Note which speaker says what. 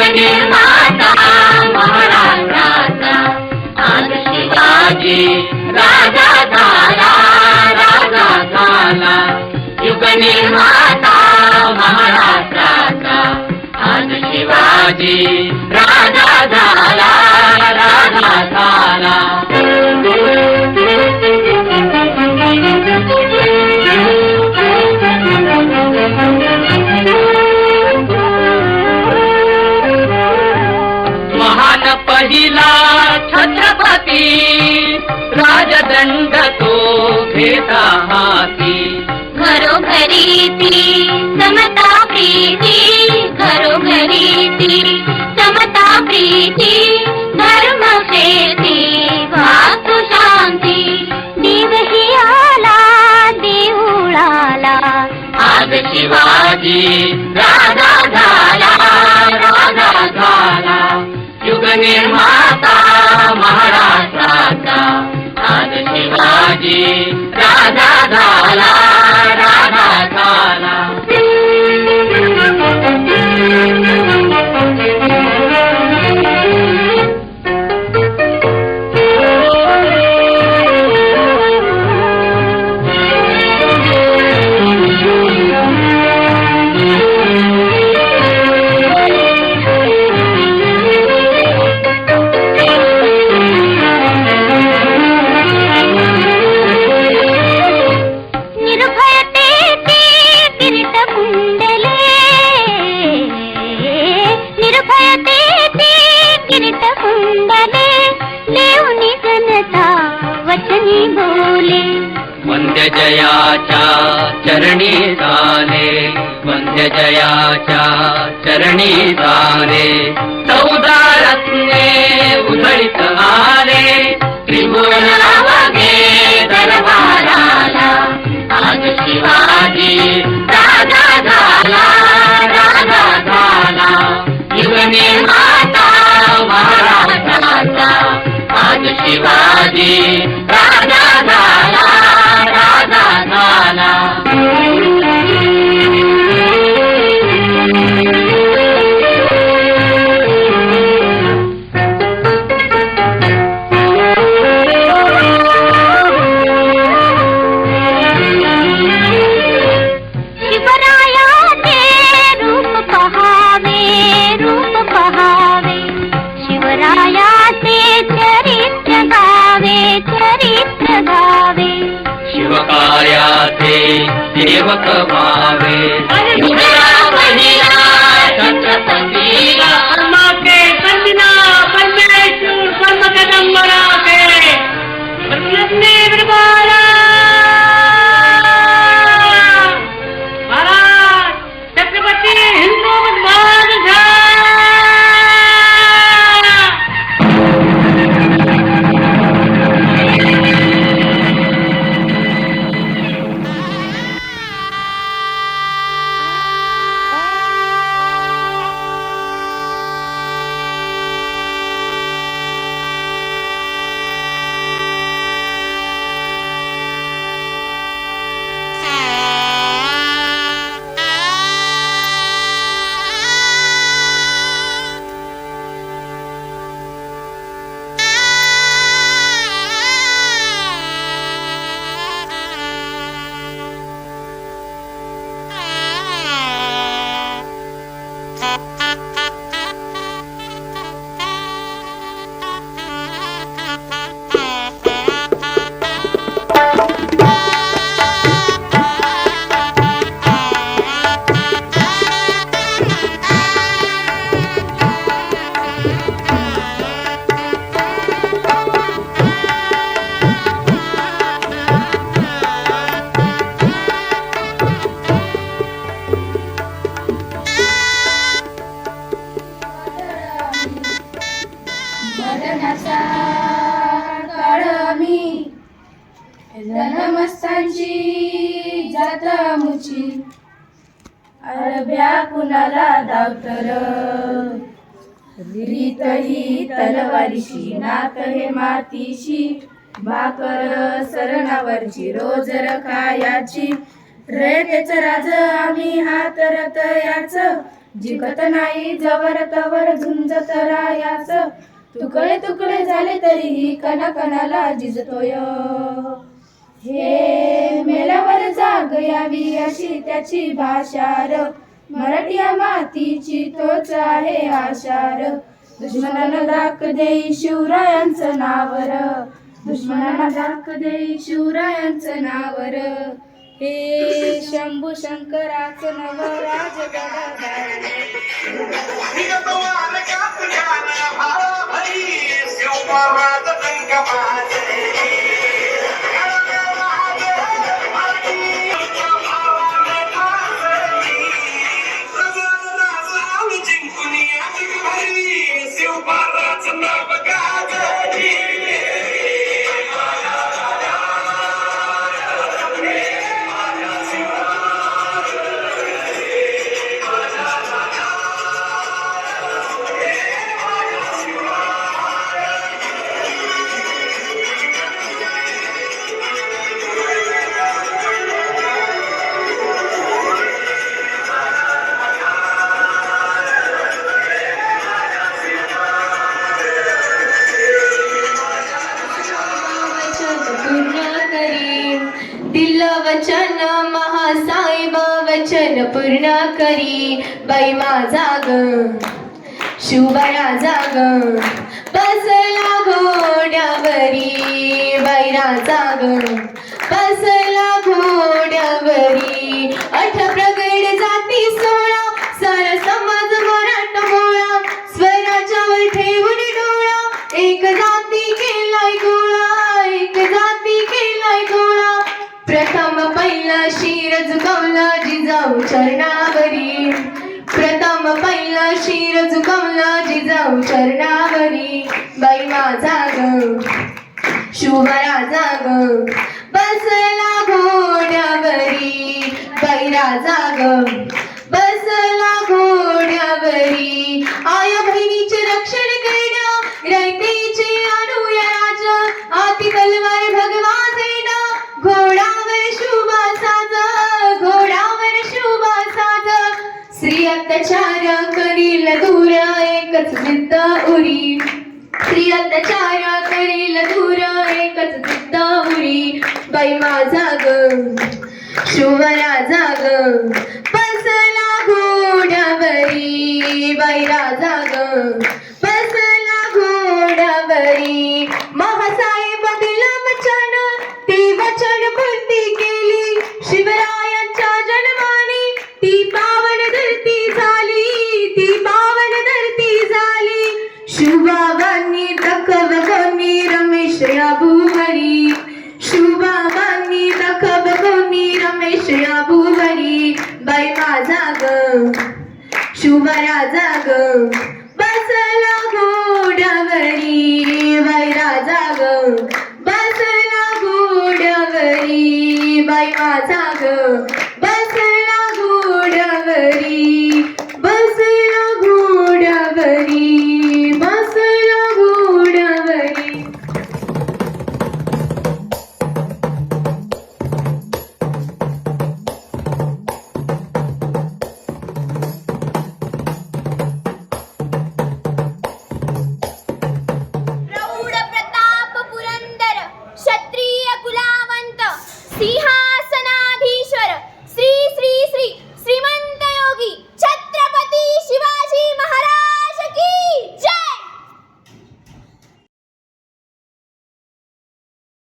Speaker 1: निर्माता महाराष्ट्राचा आज शिवाजी राजा झाला राजा झाला. युग निर्माता महाराष्ट्राचा आज शिवाजी राजा झाला राजा झाला.
Speaker 2: समता प्रीती धर्म शेती वास्तु शांती देवही आला देऊळाला
Speaker 1: आज शिवाजी राजा झाला राजा झाला युग निर्माता महाराष्ट्राचा आज शिवाजी वंद्य चरणी झाले वंद्य जयाच्या चरणी झाले चौदा रत्ने उधळीत आले त्रिभुवन वगे दरबाराला. आज शिवाजी राजा झाला राजा झाला. युग माता महाराजाचा. आज शिवाजी
Speaker 2: चरित्र गावे
Speaker 1: शिवकार्याचे सेवक व्हावे।
Speaker 3: सदनाचा काळमी
Speaker 4: जनमस्तांची जात मुची अरब्या कुणाला दावतर रीत तलवारीशी नात हे मातीशी. भाकर सरणावरची रोज रखायाची. रेतेच राज आम्ही हात रत याच. जिकत नाही जवर तवर झुंजत रायाच. तुकडे तुकडे झाले तरीही कणाकणाला जिजतोय. हे मेल्यावर जाग यावी अशी त्याची भाषार. मराठी या मातीची तोच आहे आशार. दुश्मनाला दाख देई शिवरायांचं नावर. दुश्मनाला दाख देई शिवरायांचं नावर. हे शंभू शंकराचं नव
Speaker 5: राज गडा वचन महासाहेब वचन पूर्ण करी. बाई माझा ग शिवबळा जाग. बसला घोड्यावरी. बैरा जाग. बसला घोड्या प्रथम पहिला शिर झुकवला जिजाऊ चरणावरी. बाई माझा ग शिवराजा ग बसला घोड्यावरी. बैराजा ग बसला घोड्यावरी. आया बहिणीचे माझा ग शिवराजा ग बाई माझा ग. शुभराजा ग. बसला घोड्यावरी बाई राजा ग. बसला घोड्यावरी बाई माझा ग. बसला घोड्यावरी